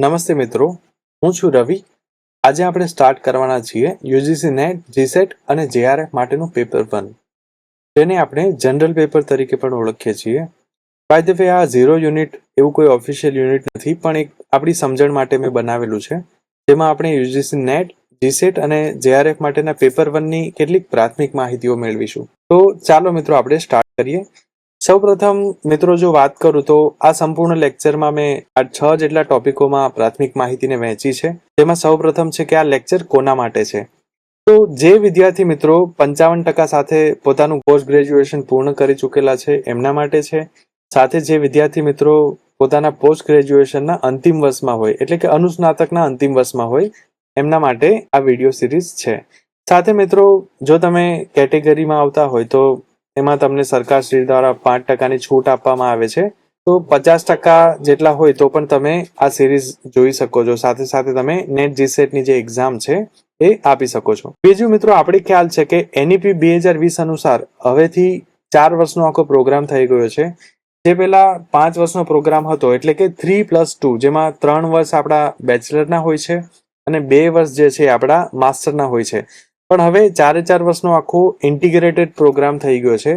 નમસ્તે મિત્રો, હું છું રવિ. આજે આપણે સ્ટાર્ટ કરવાના છીએ યુજીસી નેટ જીસેટ અને જેઆરએફ માટેનું પેપર વન તેને આપણે જનરલ પેપર તરીકે પણ ઓળખીએ છીએ. બાય ધ વે આ ઝીરો યુનિટ એવું કોઈ ઓફિશિયલ યુનિટ નથી, પણ એક આપણી સમજણ માટે મેં બનાવેલું છે. જેમાં આપણે યુજીસી નેટ જીસેટ અને જેઆરએફ માટેના પેપર વનની કેટલીક પ્રાથમિક માહિતીઓ મેળવીશું. તો ચાલો મિત્રો, આપણે સ્ટાર્ટ કરીએ. સૌપ્રથમ, મિત્રો, જો વાત કરું તો આ સંપૂર્ણ લેક્ચરમાં મેં આ છ જેટલા ટોપિકોમાં પ્રાથમિક માહિતીને વહેંચી છે. તેમાં સૌપ્રથમ છે કે આ લેક્ચર કોના માટે છે? તો જે વિદ્યાર્થી મિત્રો પંચાવન ટકા સાથે પોતાનું પોસ્ટ ગ્રેજ્યુએશન પૂર્ણ કરી ચૂકેલા છે, એમના માટે છે. સાથે જે વિદ્યાર્થી મિત્રો પોતાના પોસ્ટ ગ્રેજ્યુએશનના અંતિમ વર્ષમાં હોય, એટલે કે અનુસ્નાતકના અંતિમ વર્ષમાં હોય, એમના માટે આ વીડિયો સિરીઝ છે. સાથે મિત્રો, જો તમે કેટેગરીમાં આવતા હોય તો એમાં તમને સરકારશ્રી દ્વારા પાંચ ટકાની છૂટ આપવામાં આવે છે. તો પચાસ ટકા જેટલા હોય તો પણ તમે આ સિરીઝ જોઈ શકો છો. સાથે સાથે તમે નેટ જીસેટની જે એક્ઝામ છે એ આપી શકો છો. બીજું મિત્રો આપણે ખ્યાલ છે કે એનઈપી બે હજાર વીસ અનુસાર હવેથી ચાર વર્ષનો આખો પ્રોગ્રામ થઈ ગયો છે. જે પેલા પાંચ વર્ષનો પ્રોગ્રામ હતો એટલે કે થ્રી પ્લસ ટુ જેમાં ત્રણ વર્ષ આપણા બેચલરના હોય છે અને બે વર્ષ જે છે આપણા માસ્ટરના હોય છે. પણ હવે ચારે ચાર વર્ષનો આખો ઇન્ટિગ્રેટેડ પ્રોગ્રામ થઈ ગયો છે.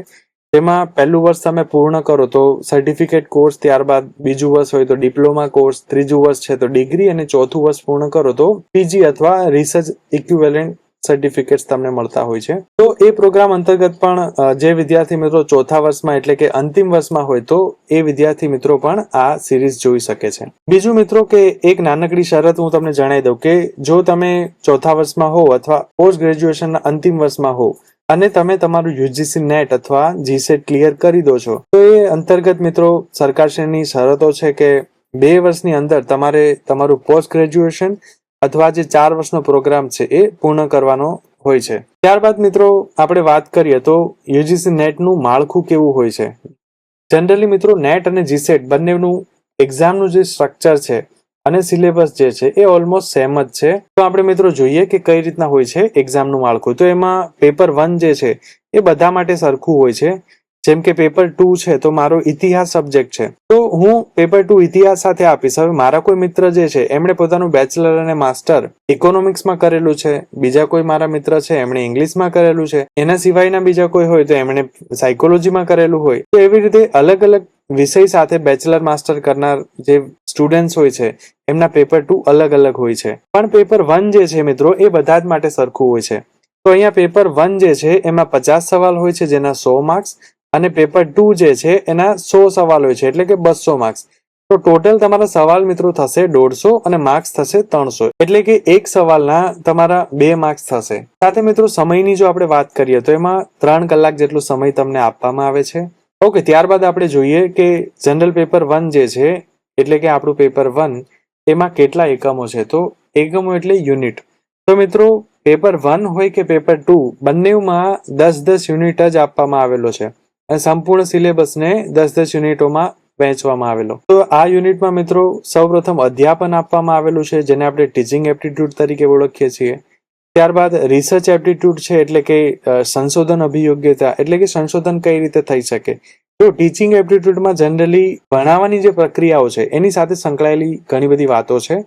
તેમાં પહેલું વર્ષ તમે પૂર્ણ કરો તો સર્ટિફિકેટ કોર્સ ત્યારબાદ બીજું વર્ષ હોય તો ડિપ્લોમા કોર્સ ત્રીજું વર્ષ છે તો ડિગ્રી અને ચોથું વર્ષ પૂર્ણ કરો તો પીજી અથવા રિસર્ચ ઇક્વિવેલન્ટ સર્ટિફિકેટ્સ તમને મળતા હોય છે. તો એ પ્રોગ્રામ અંતર્ગત પણ જે વિદ્યાર્થી મિત્રો ચોથા વર્ષમાં એટલે કે અંતિમ વર્ષમાં હોય તો એ વિદ્યાર્થી મિત્રો પણ આ સિરીઝ જોઈ શકે છે. બીજું મિત્રો કે એક નાનકડી શરત હું તમને જણાવી દઉં કે જો તમે ચોથા વર્ષમાં હો અથવા પોસ્ટ ગ્રેજ્યુએશનના અંતિમ વર્ષમાં હો અને તમે તમારું યુજીસી નેટ અથવા જીસેટ ક્લિયર કરી દો છો, તો એ અંતર્ગત મિત્રો સરકારશ્રીની શરતો છે કે બે વર્ષની અંદર તમારે તમારું પોસ્ટ ગ્રેજ્યુએશન અથવા જે ચાર વર્ષનો પ્રોગ્રામ છે એ પૂર્ણ કરવાનો હોય છે. ત્યારબાદ મિત્રો, આપણે વાત કરીએ તો યુજીસી નેટનું માળખું કેવું હોય છે? જનરલી મિત્રો, નેટ અને જીસેટ બંનેનું એક્ઝામનું જે સ્ટ્રક્ચર છે અને સિલેબસ જે છે એ ઓલમોસ્ટ સેમ જ છે. તો આપણે મિત્રો જોઈએ કે કઈ રીતના હોય છે એક્ઝામનું માળખું. તો એમાં પેપર વન જે છે એ બધા માટે સરખું હોય છે. જેમ કે પેપર ટુ છે, તો મારો ઇતિહાસ સબ્જેક્ટ છે. તો હું પેપર ટુ ઇતિહાસ સાથે આપીશ. હવે મારા કોઈ મિત્ર જે છે, એમણે પોતાનું બેચલર અને માસ્ટર ઇકોનોમિક્સમાં કરેલું છે. બીજા કોઈ મારા મિત્ર છે, એમણે ઇંગ્લિશમાં કરેલું છે. એના સિવાયના બીજા કોઈ હોય, તો એમણે સાયકોલોજીમાં કરેલું હોય. તો એવી રીતે અલગ અલગ વિષય સાથે બેચલર, માસ્ટર કરનાર જે સ્ટુડન્ટ્સ હોય છે, એમના પેપર ટુ અલગ અલગ હોય છે. પણ પેપર વન જે છે, મિત્રો, એ બધા જ માટે સરખું હોય છે. તો અહીંયા પેપર વન જે છે, એમાં પચાસ સવાલ હોય છે, જેના સો માર્ક્સ. અને પેપર ટુ જે છે, એના સો સવાલ હોય છે, એટલે કે બસો માર્ક્સ તો ટોટલ તમારા સવાલ મિત્રો થશે દોઢસો અને માર્ક્સ થશે ત્રણસો. એટલે કે એક સવાલના તમારા બે માર્ક્સ થશે. સાથે મિત્રો સમયની જો આપણે વાત કરીએ, તો એમાં ત્રણ કલાક જેટલો સમય તમને આપવામાં આવે છે. ઓકે ત્યારબાદ આપણે જોઈએ કે જનરલ પેપર વન જે છે, એટલે કે આપણું પેપર વન એમાં કેટલા એકમો છે? તો એકમો એટલે યુનિટ તો મિત્રો પેપર વન હોય કે પેપર ટુ બંનેમાં દસ દસ યુનિટ જ આપવામાં આવેલો છે. સંપૂર્ણ સિલેબસને દસ દસ યુનિટોમાં વહેંચવામાં આવેલો. તો આ યુનિટમાં મિત્રો સૌપ્રથમ અધ્યાપન આપવામાં આવેલું છે, જેને આપણે ટીચિંગ એપ્ટિટ્યૂડ તરીકે ઓળખીએ છીએ. ત્યારબાદ રિસર્ચ એપ્ટિટ્યૂડ છે, એટલે કે સંશોધન અભિયોગ્યતા, એટલે કે સંશોધન કઈ રીતે થઈ શકે. તો ટીચિંગ એપ્ટિટ્યૂડમાં જનરલી ભણાવવાની જે પ્રક્રિયાઓ છે, એની સાથે સંકળાયેલી ઘણી બધી વાતો છે.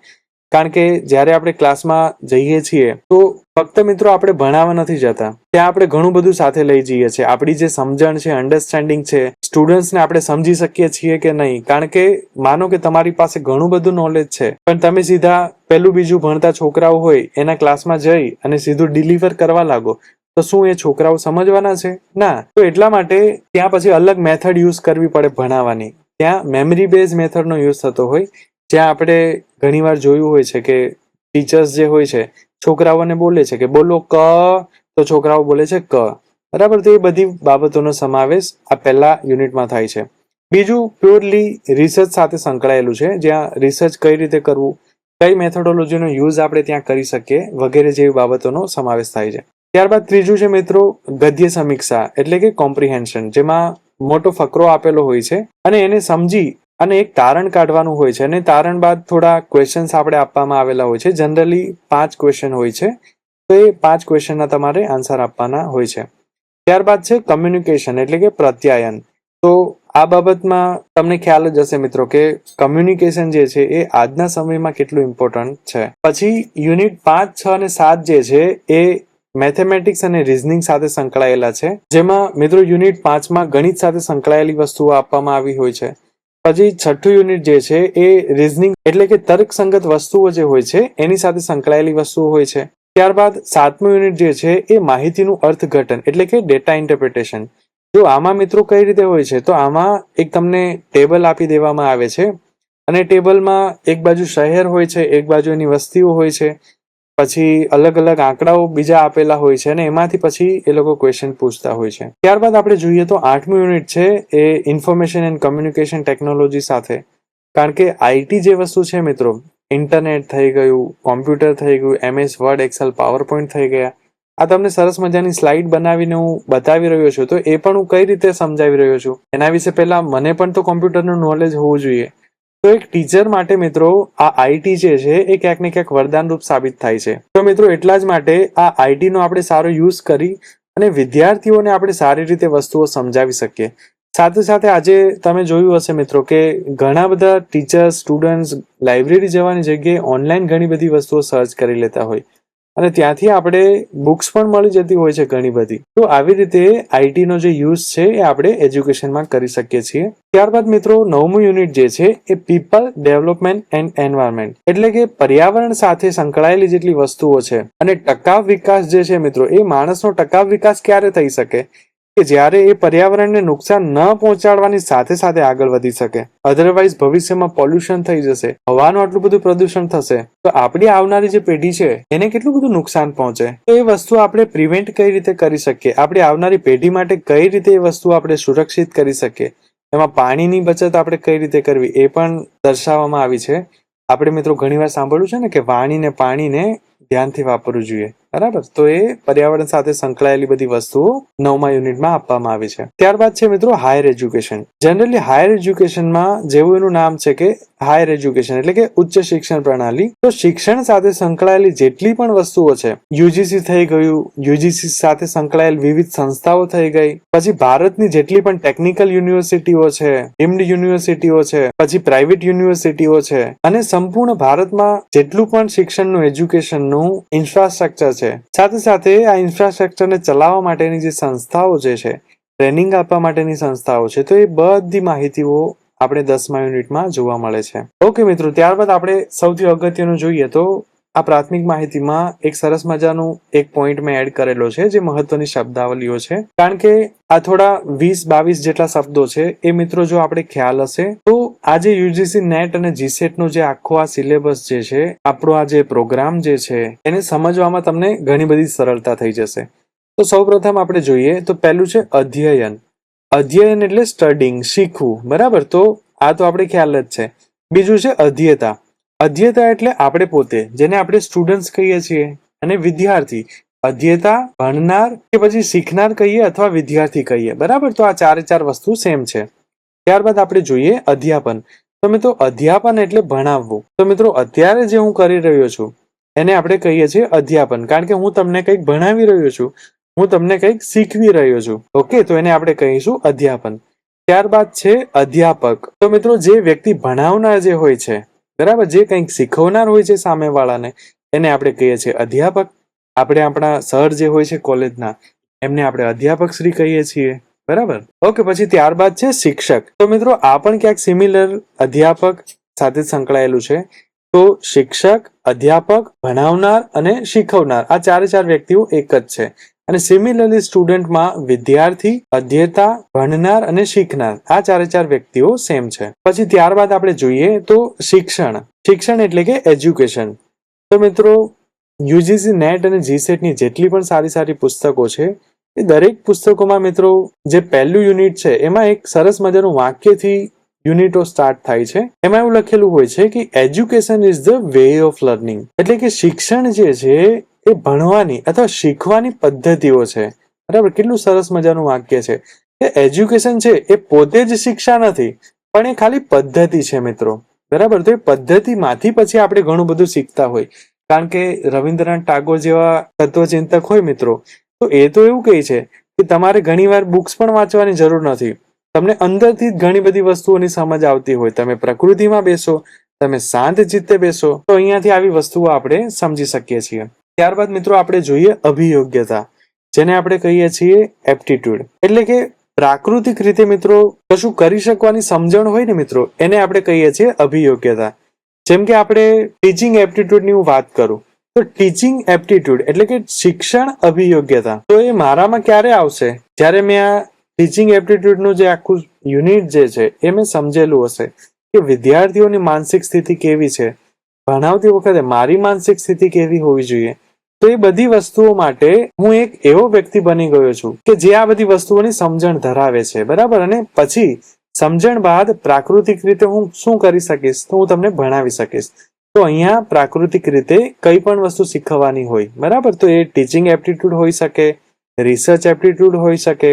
કારણ કે જ્યારે આપણે ક્લાસમાં જઈએ છીએ, તો ફક્ત મિત્રો આપણે ભણાવવા નથી જતા. ત્યાં આપણે ઘણું બધું સાથે લઈ જઈએ છીએ. આપણી જે સમજણ છે અન્ડરસ્ટેન્ડિંગ છે સ્ટુડન્ટ્સને આપણે સમજી શકીએ છીએ કે નહીં. કારણ કે માનો કે તમારી પાસે ઘણું બધું નોલેજ છે, પણ તમે સીધા પહેલું બીજું ભણતા છોકરાઓ હોય, એના ક્લાસમાં જઈ અને સીધું ડિલિવર કરવા લાગો. તો શું એ છોકરાઓ સમજવાના છે? ના. તો એટલા માટે ત્યાં પછી અલગ મેથડ યુઝ કરવી પડે ભણાવવાની. ત્યાં મેમરી બેઝ મેથડનો યુઝ થતો હોય. જ્યાં આપણે ઘણીવાર જોયું હોય છે કે ટીચર્સ જે હોય છે, છોકરાઓને બોલે છે કે બોલો ક, તો છોકરાઓ બોલે છે ક. બરાબર? તો એ બધી બાબતોનો સમાવેશ આ પહેલા યુનિટમાં થાય છે. બીજું પ્યોરલી રિસર્ચ સાથે સંકળાયેલું છે, જ્યાં રિસર્ચ કઈ રીતે કરવું, કઈ મેથોડોલોજીનો યુઝ આપણે ત્યાં કરી શકીએ, વગેરે જેવી બાબતોનો સમાવેશ થાય છે. ત્યારબાદ ત્રીજું છે મિત્રો, ગદ્ય સમીક્ષા, એટલે કે કોમ્પ્રિહેન્શન જેમાં મોટો ફકરો આપેલો હોય છે, અને એને સમજી અને એક તારણ કાઢવાનું હોય છે અને તારણ બાદ થોડા ક્વેશ્ચન્સ આપણે આપવામાં આવેલા હોય છે. જનરલી પાંચ ક્વેશ્ચન હોય છે. તો એ પાંચ ક્વેશ્ચનના તમારે આન્સર આપવાના હોય છે. ત્યારબાદ છે કમ્યુનિકેશન એટલે કે પ્રત્યાયન. તો આ બાબતમાં તમને ખ્યાલ જ હશે મિત્રો કે કમ્યુનિકેશન જે છે એ આજના સમયમાં કેટલું ઇમ્પોર્ટન્ટ છે. પછી યુનિટ પાંચ, છ અને સાત જે છે એ મેથેમેટિક્સ અને રિઝનિંગ સાથે સંકળાયેલા છે. જેમાં મિત્રો યુનિટ પાંચમાં ગણિત સાથે સંકળાયેલી વસ્તુઓ આપવામાં આવી હોય છે. પછી છઠ્ઠું યુનિટ જે છે એ રિઝનિંગ એટલે કે તર્કસંગત વસ્તુઓ જે હોય છે, એની સાથે સંકળાયેલી વસ્તુઓ હોય છે. ત્યારબાદ સાતમું યુનિટ જે છે એ માહિતીનું અર્થઘટન એટલે કે ડેટા ઇન્ટરપ્રિટેશન જો આમાં મિત્રો કઈ રીતે હોય છે, તો આમાં એક તમને ટેબલ આપી દેવામાં આવે છે. અને ટેબલમાં એક બાજુ શહેર હોય છે, એક બાજુ એની વસ્તીઓ હોય છે. પછી અલગ અલગ આંકડાઓ બીજા આપેલા હોય છે અને એમાંથી પછી એ લોકો ક્વેશ્ચન પૂછતા હોય છે. ત્યારબાદ આપણે જોઈએ તો આઠમું યુનિટ છે એ ઇન્ફોર્મેશન એન્ડ કમ્યુનિકેશન ટેકનોલોજી સાથે. કારણ કે આઈટી જે વસ્તુ છે મિત્રો ઇન્ટરનેટ થઈ ગયું કોમ્પ્યુટર થઈ ગયું એમએસ વર્ડ એક્સેલ પાવરપોઈન્ટ થઈ ગયા. આ તમને સરસ મજાની સ્લાઇડ બનાવીને હું બતાવી રહ્યો છું. તો એ પણ હું કઈ રીતે સમજાવી રહ્યો છું? એના વિશે પહેલા મને પણ તો કોમ્પ્યુટરનું નોલેજ હોવું જોઈએ. તો એક ટીચર માટે મિત્રો, આ આઈટી જે છે, એ ક્યાંક ને ક્યાંક વરદાનરૂપ સાબિત થાય છે. તો મિત્રો, એટલા જ માટે આ આઈટી નો આપણે સારો યુઝ કરી અને વિદ્યાર્થીઓને આપણે સારી રીતે વસ્તુઓ સમજાવી શકીએ. સાથે સાથે આજે તમે જોયું હશે મિત્રો કે ઘણા બધા ટીચર્સ સ્ટુડન્ટ્સ લાઇબ્રેરી જવાની જગ્યાએ ઓનલાઈન ઘણી બધી વસ્તુઓ સર્ચ કરી લેતા હોય. અને ત્યાંથી આપણે બુક્સ પણ મળી જતી હોય છે ઘણી બધી. તો આવી રીતે આઈટીનો જે યુઝ છે એ આપણે એજ્યુકેશનમાં કરી શકીએ છીએ. ત્યારબાદ મિત્રો, નવમું યુનિટ જે છે એ પીપલ ડેવલપમેન્ટ એન્ડ એન્વાયરમેન્ટ એટલે કે પર્યાવરણ સાથે સંકળાયેલી જેટલી વસ્તુઓ છે. અને ટકાવ વિકાસ જે છે મિત્રો, એ માણસનો ટકાવ વિકાસ ક્યારે થઈ શકે? કે જ્યારે એ પર્યાવરણને નુકસાન ન પહોંચાડવાની સાથે સાથે આગળ વધી શકે. અધરવાઇઝ ભવિષ્યમાં પોલ્યુશન થઈ જશે. હવાનું આટલું બધું પ્રદૂષણ થશે. તો આપણી આવનારી જે પેઢી છે, એને કેટલું બધું નુકસાન પહોંચે? તો એ વસ્તુ આપણે પ્રિવેન્ટ કઈ રીતે કરી શકીએ? આપણી આવનારી પેઢી માટે કઈ રીતે એ વસ્તુ આપણે સુરક્ષિત કરી શકીએ? એમાં પાણીની બચત આપણે કઈ રીતે કરવી? એ પણ દર્શાવવામાં આવી છે. આપણે મિત્રો ઘણીવાર સાંભળ્યું છે ને કે વાણીને પાણીને ધ્યાનથી વાપરવું જોઈએ. બરાબર? તો એ પર્યાવરણ સાથે સંકળાયેલી બધી વસ્તુઓ નવમા યુનિટમાં આપવામાં આવી છે. ત્યારબાદ છે મિત્રો હાયર એજ્યુકેશન. જનરલી હાયર એજ્યુકેશનમાં જેવું એનું નામ છે કે હાયર એજ્યુકેશન, એટલે કે ઉચ્ચ શિક્ષણ પ્રણાલી. તો શિક્ષણ સાથે સંકળાયેલી જેટલી પણ વસ્તુઓ છે, યુજીસી થઈ ગયું, યુજીસી સાથે સંકળાયેલ વિવિધ સંસ્થાઓ થઈ ગઈ, પછી ભારતની જેટલી પણ ટેકનિકલ યુનિવર્સિટીઓ છે ડીમ્ડ યુનિવર્સિટીઓ છે, પછી પ્રાઇવેટ યુનિવર્સિટીઓ છે, અને સંપૂર્ણ ભારતમાં જેટલું પણ શિક્ષણનું, એજ્યુકેશનનું ઇન્ફ્રાસ્ટ્રક્ચર છે સાથે સાથે આ ઇન્ફ્રાસ્ટ્રક્ચરને ચલાવવા માટેની જે સંસ્થાઓ જે છે ટ્રેનિંગ આપવા માટેની સંસ્થાઓ છે, તો એ બધી માહિતીઓ આપણે દસમા યુનિટમાં જોવા મળે છે. ઓકે મિત્રો, ત્યારબાદ આપણે સૌથી અગત્યનું જોઈએ તો આ પ્રાથમિક માહિતીમાં એક સરસ મજાનું એક પોઈન્ટ મેં એડ કરેલો છે, જે મહત્વની શબ્દાવલીઓ છે. કારણ કે આ થોડા વીસ બાવીસ જેટલા શબ્દો છે, એ મિત્રો જો આપણે ખ્યાલ હશે, તો આજે યુજીસી નેટ અને જીસેટનું જે આખો આ સિલેબસ જે છે, આપણો આ જે પ્રોગ્રામ જે છે, એને સમજવામાં તમને ઘણી બધી સરળતા થઈ જશે. તો સૌપ્રથમ આપણે જોઈએ, તો પહેલું છે અધ્યયન. અધ્યયન એટલે સ્ટડિંગ શીખવું. બરાબર? તો આ તો આપણે ખ્યાલ જ છે. બીજું છે અધ્યતા અધ્યતા એટલે આપણે પોતે, જેને આપણે સ્ટુડન્ટ્સ કહીએ છીએ. અને વિદ્યાર્થી, અધ્યતા ભણનાર કે પછી શીખનાર કહીએ અથવા વિદ્યાર્થી કહીએ. બરાબર? તો આ ચારે ચાર વસ્તુ સેમ છે. ત્યારબાદ આપણે જોઈએ અધ્યાપન. તો મિત્રો, અધ્યાપન એટલે ભણાવવું. તો મિત્રો, અત્યારે જે હું કરી રહ્યો છું, એને આપણે કહીએ છીએ અધ્યાપન. કારણ કે હું તમને કંઈક ભણાવી રહ્યો છું, હું તમને કંઈક શીખવી રહ્યો છું. ઓકે? તો એને આપણે કહીશું અધ્યાપન. ત્યારબાદ છે અધ્યાપક. તો મિત્રો, જે વ્યક્તિ ભણાવનાર જે હોય છે બરાબર? જે કંઈક શીખવનાર હોય છે સામેવાળાને, એને આપણે કહીએ છીએ અધ્યાપક. આપણે આપણા સર જે હોય છે કોલેજના, એમને આપણે અધ્યાપક શ્રી કહીએ છીએ. બરાબર? ઓકે, પછી ત્યારબાદ છે શિક્ષક. તો મિત્રો, આ પણ ક્યાંક સિમિલર અધ્યાપક સાથે સંકળાયેલું છે. તો શિક્ષક, અધ્યાપક, ભણાવનાર અને શીખવનાર, આ ચારે ચાર વ્યક્તિઓ એક જ છે. અને સિમિલરલી સ્ટુડન્ટમાં વિદ્યાર્થી, અધ્યતા, ભણનાર અને શીખનાર, આ ચારે ચાર વ્યક્તિઓ સેમ છે. પછી ત્યારબાદ આપણે જોઈએ તો શિક્ષણ. શિક્ષણ એટલે કે એજ્યુકેશન તો મિત્રો યુજીસી નેટ અને જીસેટની જેટલી પણ સારી સારી પુસ્તકો છે, એ દરેક પુસ્તકોમાં મિત્રો, જે પહેલું યુનિટ છે, એમાં એક સરસ મજાનું વાક્યથી યુનિટો સ્ટાર્ટ થાય છે. એમાં એવું લખેલું હોય છે કે education is the way of learning એટલે કે શિક્ષણ જે છે એ ભણવાની અથવા શીખવાની પદ્ધતિઓ છે. બરાબર? કેટલું સરસ મજાનું વાક્ય છે. કે એજ્યુકેશન છે એ પોતે જ શિક્ષા નથી, પણ એ ખાલી પદ્ધતિ છે મિત્રો. બરાબર? તો એ પદ્ધતિમાંથી પછી આપણે ઘણું બધું શીખતા હોય. કારણ કે રવિન્દ્રનાથ ટાગોર જેવા તત્વચિંતક હોય મિત્રો, તો એ તો એવું કહે છે કે તમારે ઘણીવાર બુક્સ પણ વાંચવાની જરૂર નથી. તમને અંદરથી જ ઘણી બધી વસ્તુઓની સમજ આવતી હોય. તમે પ્રકૃતિમાં બેસો, તમે શાંત ચિત્તે બેસો, તો અહીંયાથી આવી વસ્તુઓ આપણે સમજી શકીએ છીએ. ત્યારબાદ મિત્રો આપણે જોઈએ અભિયોગ્યતા, જેને આપણે કહીએ છીએ એપ્ટિટ્યુડ. એટલે કે પ્રાકૃતિક રીતે મિત્રો કશું કરી શકવાની સમજણ હોય ને મિત્રો, એને આપણે કહીએ છીએ અભિયોગ્યતા. જેમ કે આપણે ટીચિંગ એપ્ટિટ્યુડની હું વાત કરું, તો ટીચિંગ એપ્ટિટ્યુડ એટલે કે શિક્ષણ અભિયોગ્યતા. તો એ મારામાં ક્યારે આવશે? જ્યારે મેં આ ટીચિંગ એપ્ટિટ્યુડનું જે આખું યુનિટ જે છે, એ મેં સમજેલું હશે કે વિદ્યાર્થીઓની માનસિક સ્થિતિ કેવી છે ભણાવતી વખતે મારી માનસિક સ્થિતિ કેવી હોવી જોઈએ? તો એ બધી વસ્તુઓ માટે હું એક એવો વ્યક્તિ બની ગયો છું કે જે આ બધી વસ્તુઓની સમજણ ધરાવે છે, બરાબર? અને પછી સમજણ બાદ પ્રાકૃતિક રીતે હું શું કરી શકીશ તો હું તમને ભણાવી શકીશ. તો અહીંયા પ્રાકૃતિક રીતે કઈ પણ વસ્તુ શીખવવાની હોય, બરાબર? તો એ ટીચિંગ એપ્ટિટ્યૂડ હોઈ શકે, રિસર્ચ એપ્ટિટ્યૂડ હોઈ શકે,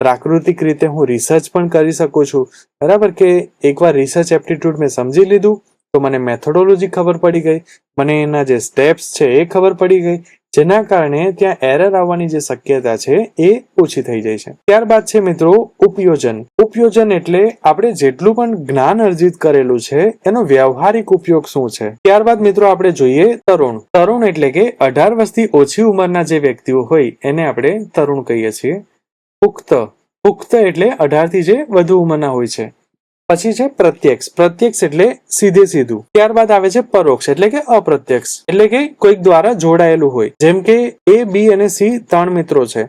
પ્રાકૃતિક રીતે હું રિસર્ચ પણ કરી શકું છું, બરાબર? કે એકવાર રિસર્ચ એપ્ટિટ્યૂડ મેં સમજી લીધું તો મને મેથોડોલોજી ખબર પડી ગઈ. મને એના જે સ્ટેપ્સ છે એ ખબર પડી ગઈ. જેના કારણે ત્યાં એરર આવવાની જે શક્યતા છે એ ઓછી થઈ જાય છે. ત્યારબાદ છે મિત્રો, ઉપયોજન. ઉપયોજન એટલે આપણે જેટલું પણ જ્ઞાન અર્જિત કરેલું છે, એનો વ્યવહારિક ઉપયોગ શું છે? ત્યારબાદ મિત્રો આપણે જોઈએ તરુણ. તરુણ એટલે કે અઢાર વર્ષથી ઓછી ઉંમરના જે વ્યક્તિઓ હોય, એને આપણે તરુણ કહીએ છીએ. પુખ્ત. પુખ્ત એટલે અઢારથી જે વધુ ઉંમરના હોય છે. પછી છે પ્રત્યક્ષ. પ્રત્યક્ષ એટલે સીધે સીધું. ત્યારબાદ આવે છે પરોક્ષ, એટલે કે અપ્રત્યક્ષ. એટલે કે કોઈક દ્વારા જોડાયેલું હોય. જેમ કે એ, બી અને સી ત્રણ મિત્રો છે.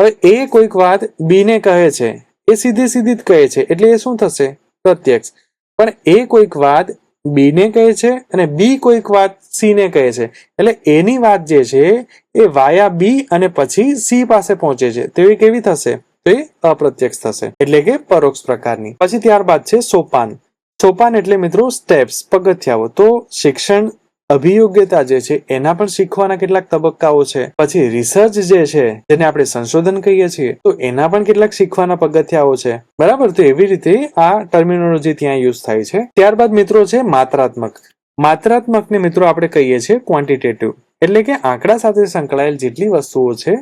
હવે એ કોઈક વાત બી ને કહે છે. એ સીધી સીધી જ કહે છે. એટલે એ શું થશે? પ્રત્યક્ષ. પણ એ કોઈક વાત બી ને કહે છે અને બી કોઈક વાત સી ને કહે છે. એટલે એની વાત જે છે એ વાયા બી અને પછી સી પાસે પહોંચે છે. તેવી કેવી થશે? તો અપ્રત્યક્ષ થશે. એટલે કે પરોક્ષ પ્રકારની. પછી ત્યારબાદ છે સોપાન. સોપાન એટલે મિત્રો સ્ટેપ્સ પગથિયાઓ. તો શિક્ષણ અભિયોગ્યતા જે છે, એના પણ શીખવાના કેટલાક તબક્કાઓ છે. પછી રિસર્ચ જે છે, જેને આપણે સંશોધન કહીએ છીએ, તો એના પણ કેટલાક શીખવાના પગથિયાઓ છે. બરાબર? તો એવી રીતે આ ટર્મિનોલોજી ત્યાં યુઝ થાય છે. ત્યારબાદ મિત્રો છે માત્રાત્મક. માત્રાત્મક ને મિત્રો આપણે કહીએ છીએ ક્વોન્ટિટેટિવ એટલે કે આંકડા સાથે સંકળાયેલ જેટલી વસ્તુઓ છે,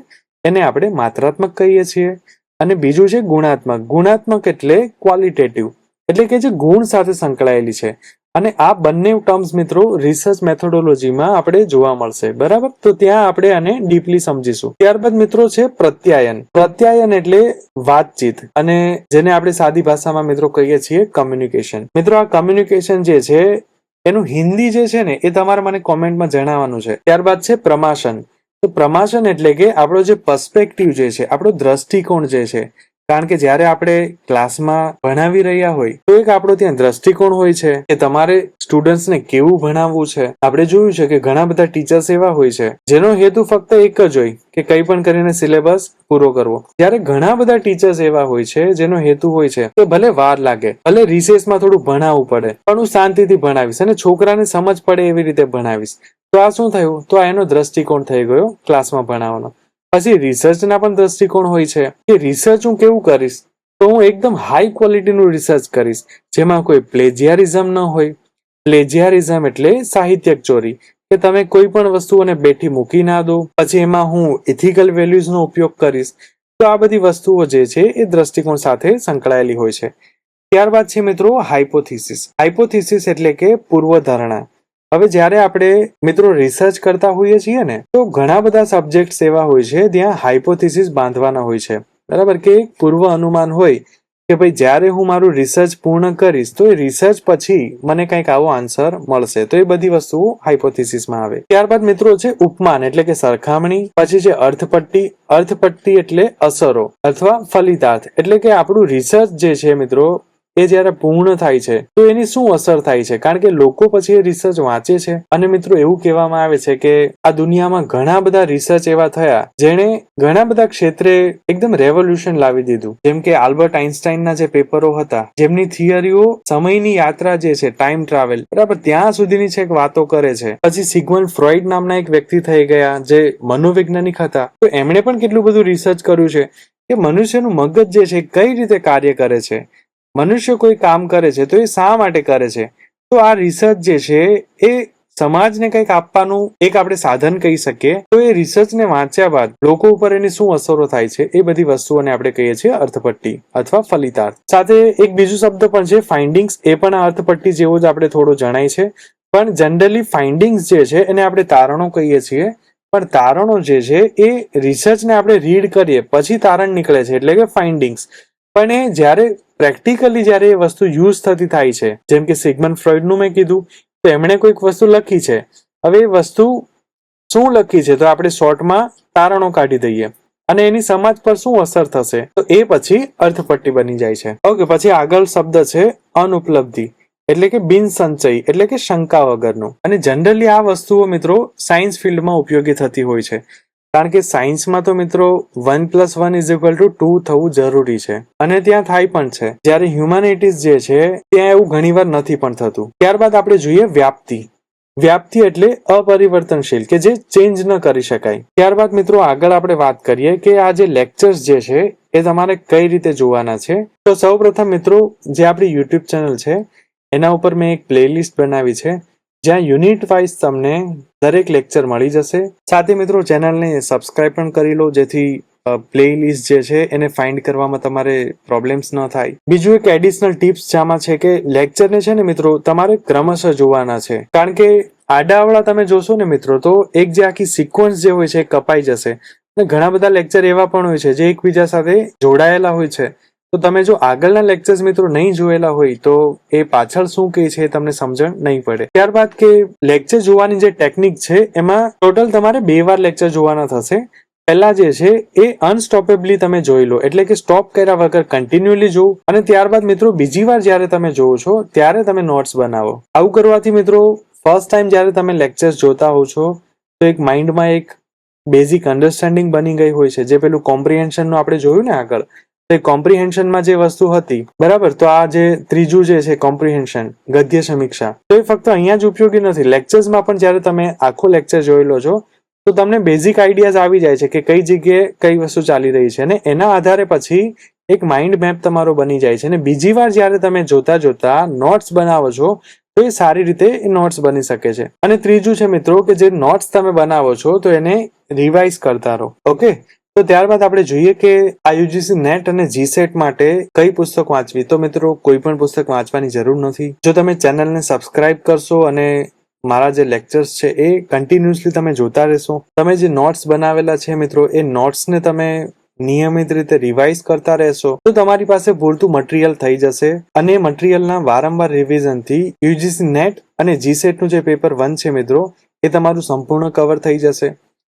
એને આપણે માત્રાત્મક કહીએ છીએ. અને બીજું છે ગુણાત્મક. ગુણાત્મક એટલે ક્વોલિટેટિવ એટલે કે જે ગુણ સાથે સંકળાયેલી છે. અને આ બંને ટર્મ્સ મિત્રો રિસર્ચ મેથોડોલોજીમાં આપણે જોવા મળશે. બરાબર? તો ત્યાં આપણે આને ડીપલી સમજીશું. ત્યારબાદ મિત્રો છે પ્રત્યાયન. પ્રત્યાયન એટલે વાતચીત. અને જેને આપણે સાદી ભાષામાં મિત્રો કહીએ છીએ કમ્યુનિકેશન મિત્રો આ કમ્યુનિકેશન જે છે, એનું હિન્દી જે છે ને, એ તમારે મને કોમેન્ટમાં જણાવવાનું છે. ત્યારબાદ છે પ્રમાશન. તો પ્રમાશન એટલે કે આપણો જે પર્સપેક્ટિવ જે છે, આપણો દ્રષ્ટિકોણ જે છે. કારણ કે જ્યારે આપણે ક્લાસમાં ભણાવી રહ્યા હોય, તો એક આપણો ત્યાં દ્રષ્ટિકોણ હોય છે કે તમારે સ્ટુડન્ટ્સને કેવું ભણાવવું છે. આપણે જોયું છે કે ઘણા બધા ટીચર્સ એવા હોય છે, જેનો હેતુ ફક્ત એક જ હોય કે કંઈ પણ કરીને સિલેબસ પૂરો કરવો. જ્યારે ઘણા બધા ટીચર્સ એવા હોય છે, જેનો હેતુ હોય છે કે ભલે વાર લાગે, ભલે રિસેસમાં થોડું ભણાવવું પડે, પણ હું શાંતિથી ભણાવીશ અને છોકરાને સમજ પડે એવી રીતે ભણાવીશ. તો આ શું થયું? તો આ એનો દ્રષ્ટિકોણ થઈ ગયો ક્લાસમાં ભણાવવાનો. પછી રિસર્ચના પણ દ્રષ્ટિકોણ હોય છે. કે રિસર્ચ હું કેવું કરીશ? તો હું એકદમ હાઈ ક્વોલિટીનું રિસર્ચ કરીશ, જેમાં કોઈ પ્લેજિયારિઝમ ન હોય. પ્લેજિયારિઝમ એટલે સાહિત્યક ચોરી, કે તમે કોઈ પણ વસ્તુઓને બેઠી મૂકી ના દો. પછી એમાં હું ઇથિકલ વેલ્યુઝનો ઉપયોગ કરીશ. તો આ બધી વસ્તુઓ જે છે એ દ્રષ્ટિકોણ સાથે સંકળાયેલી હોય છે. ત્યારબાદ છે મિત્રો હાઇપોથિસિસ હાઇપોથિસિસ એટલે કે પૂર્વધારણા. હવે જ્યારે આપણે મિત્રો રિસર્ચ કરતા હોઈએ છીએ ને, તો ઘણા બધા સબ્જેક્ટ એવા હોય છે ત્યાં હાઇપોથિસિસ બાંધવાના હોય છે. બરાબર કે પૂર્વ અનુમાન હોય કે ભાઈ જ્યારે હું મારું રિસર્ચ પૂર્ણ કરીશ, તો એ રિસર્ચ પછી મને કંઈક આવો આન્સર મળશે. તો એ બધી વસ્તુઓ હાઇપોથિસિસમાં આવે. ત્યારબાદ મિત્રો છે ઉપમાન, એટલે કે સરખામણી, પછી છે અર્થપટ્ટી. અર્થપટ્ટી એટલે અસરો, અથવા ફલિતાર્થ. એટલે કે આપણું રિસર્ચ જે છે મિત્રો એ જ્યારે પૂર્ણ થાય છે, તો એની શું અસર થાય છે? કારણ કે લોકો પછી એ રિસર્ચ વાંચે છે. અને મિત્રો એવું કહેવામાં આવે છે કે આ દુનિયામાં ઘણા બધા રિસર્ચ એવા થયા, જેણે ઘણા બધા ક્ષેત્રે એકદમ રેવોલ્યુશન લાવી દીધું. જેમ કે આલ્બર્ટ આઇન્સ્ટાઈનના જે પેપરો હતા, જેમની થિયરીઓ સમયની યાત્રા જે છે ટાઈમ ટ્રાવેલ બરાબર, ત્યાં સુધીની છે વાતો કરે છે. પછી સિગ્વન ફ્રોઈડ નામના એક વ્યક્તિ થઈ ગયા, જે મનોવૈજ્ઞાનિક હતા. તો એમણે પણ કેટલું બધું રિસર્ચ કર્યું છે કે મનુષ્યનું મગજ જે છે કઈ રીતે કાર્ય કરે છે? મનુષ્ય કોઈ કામ કરે છે, તો એ શા માટે કરે છે? તો આ રિસર્ચ જે છે, એ સમાજને કંઈક આપવાનું એક આપણે સાધન કહી શકીએ. તો એ રિસર્ચને વાંચ્યા બાદ લોકો ઉપર એની શું અસરો થાય છે, એ બધી વસ્તુઓને આપણે કહીએ છીએ અર્થપટ્ટી અથવા ફલિતાર્થ. સાથે એક બીજું શબ્દ પણ છે ફાઇન્ડિંગ્સ એ પણ આ અર્થપટ્ટી જેવો જ આપણે થોડો જણાય છે. પણ જનરલી ફાઇન્ડિંગ્સ જે છે, એને આપણે તારણો કહીએ છીએ. પણ તારણો જે છે, એ રિસર્ચને આપણે રીડ કરીએ, પછી તારણ નીકળે છે, એટલે કે ફાઇન્ડિંગ્સ પણ એ જ્યારે પ્રેક્ટિકલી જ્યારે એ વસ્તુ યુઝ થતી થાય છે, જેમ કે સિગમન ફ્રોઈડનું મેં કીધું તો એમણે કોઈક વસ્તુ લખી છે. હવે એ વસ્તુ શું લખી છે? તો આપણે શોર્ટમાં તારણો કાઢી દઈએ. અને એની સમાજ પર શું અસર થશે? તો એ પછી અર્થપટ્ટી બની જાય છે. ઓકે, પછી આગળ શબ્દ છે અનુપલબ્ધિ, એટલે કે બિન સંચય, એટલે કે શંકા વગરનું. અને જનરલી આ વસ્તુઓ મિત્રો સાયન્સ ફિલ્ડમાં ઉપયોગી થતી હોય છે. કારણ કે સાયન્સમાં તો મિત્રો one plus one is equal to two થવું જરૂરી છે. અને ત્યાં થાય પણ છે. જ્યારે હ્યુમેનિટીઝ જે છે, ત્યાં એવું ઘણીવાર નથી પણ થતું. ત્યારબાદ આપણે જોઈએ વ્યાપ્તિ. વ્યાપ્તિ એટલે અપરિવર્તનશીલ કે જે ચેન્જ ન કરી શકાય. ત્યારબાદ મિત્રો આગળ આપણે વાત કરીએ કે આ જે લેક્ચર્સ જે છે, એ તમારે કઈ રીતે જોવાના છે? તો સૌપ્રથમ મિત્રો જે આપણી યુટ્યુબ ચેનલ છે, એના ઉપર મેં એક પ્લેલિસ્ટ બનાવી છે. જ્યાં યુનિટ વાઇઝ તમને દરેક લેક્ચર મળી જશે. સાથે મિત્રો, ચેનલને સબસ્ક્રાઇબ પણ કરી લો, જેથી પ્લે લિસ્ટ જે છે, એને ફાઇન્ડ કરવામાં તમારે પ્રોબ્લેમ્સ ન થાય. બીજું એક એડિશનલ ટિપ્સ જામાં છે કે, લેક્ચરને છે ને મિત્રો, તમારે ક્રમશઃ જોવાના છે. કારણ કે આડાવડા તમે જોશો ને મિત્રો, તો એક જે આખી સિક્વન્સ જે હોય છે કપાઈ જશે. અને ઘણા બધા લેક્ચર એવા પણ હોય છે, જે એકબીજા સાથે જોડાયેલા હોય છે. તો તમે જો આગળના લેક્ચર્સ મિત્રો નહીં જોયેલા હોય તો એ પાછળ શું કહે છે તમને સમજણ નહીં પડે. ત્યારબાદ કે લેક્ચર જોવાની જે ટેકનિક છે, એમાં ટોટલ તમારે બે વાર લેક્ચર જોવાના થશે. પહેલા જે છે એ અનસ્ટોપેબલી તમે જોઈ લો. એટલે કે સ્ટોપ કર્યા વગર કન્ટિન્યુઅલી જોવું અને ત્યારબાદ મિત્રો બીજી વાર જ્યારે તમે જોવો છો, ત્યારે તમે નોટ્સ બનાવો. આવું કરવાથી મિત્રો ફર્સ્ટ ટાઈમ જ્યારે તમે લેક્ચર્સ જોતા હો છો, તો એક માઇન્ડમાં એક બેઝિક અન્ડરસ્ટેન્ડિંગ બની ગઈ હોય છે. જે પેલું કોમ્પ્રિહેન્શનનું આપણે જોયું ને આગળ. તો એ કોમ્પ્રિહેન્શનમાં જે વસ્તુ હતી, બરાબર? તો આ જે ત્રીજું જે છે કોમ્પ્રિહેન્શન ગદ્ય સમીક્ષા, તો એ ફક્ત અહીંયા જ ઉપયોગી નથી. લેક્ચર્સમાં પણ જ્યારે તમે આખો લેક્ચર જોઈ લો છો, તો તમને બેઝિક આઈડિયાઝ આવી જાય છે કે કઈ જગ્યાએ કઈ વસ્તુ ચાલી રહી છે અને એના આધારે પછી એક માઇન્ડ મેપ તમારો બની જાય છે અને બીજી વાર જ્યારે તમે જોતા જોતા નોટ્સ બનાવો છો, તો એ સારી રીતે એ નોટ્સ બની શકે છે. અને ત્રીજું છે મિત્રો કે જે નોટ્સ તમે બનાવો છો, તો એને રિવાઇઝ કરતા રહો. ઓકે તો ત્યારબાદ આપણે જોઈએ કે આ યુજીસી નેટ અને જીસેટ માટે કઈ પુસ્તક વાંચવી? તો મિત્રો કોઈ પણ પુસ્તક વાંચવાની જરૂર નથી. જો તમે ચેનલને સબસ્ક્રાઇબ કરશો અને મારા જે લેક્ચર્સ છે એ કન્ટિન્યુઅસલી તમે જોતા રહેશો. તમે જે નોટ્સ બનાવેલા છે મિત્રો, એ નોટ્સને તમે નિયમિત રીતે રિવાઇઝ કરતા રહેશો. તો તમારી પાસે પૂરતું મટીરિયલ થઈ જશે અને મટીરિયલના વારંવાર રિવિઝનથી યુજીસી નેટ અને જીસેટનું જે પેપર વન છે મિત્રો, એ તમારું સંપૂર્ણ કવર થઈ જશે.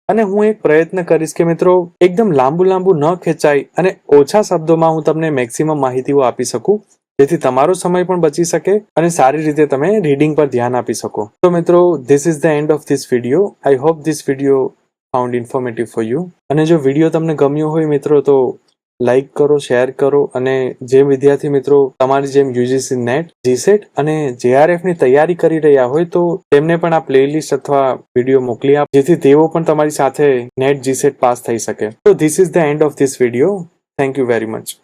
અને હું એક પ્રયત્ન કરીશ કે મિત્રો, એકદમ લાંબુ લાંબુ ન ખેંચાય અને ઓછા શબ્દોમાં હું તમને મેક્સિમમ માહિતીઓ આપી શકું, જેથી તમારો સમય પણ બચી શકે અને સારી રીતે તમે રીડિંગ પર ધ્યાન આપી શકો. તો મિત્રો this is the end of this video I hope this video found informative for you અને જો વીડિયો તમને ગમ્યો હોય મિત્રો, તો લાઈક કરો શેર કરો અને જે વિદ્યાર્થી મિત્રો તમારી જેમ યુજીસી નેટ, જીસેટ અને જેઆરએફની તૈયારી કરી રહ્યા હોય તો તેમને પણ આ પ્લેલિસ્ટ અથવા વીડિયો મોકલી આપ, જેથી તેઓ પણ તમારી સાથે નેટ, જીસેટ પાસ થઈ શકે. તો this is the end of this video thank you very much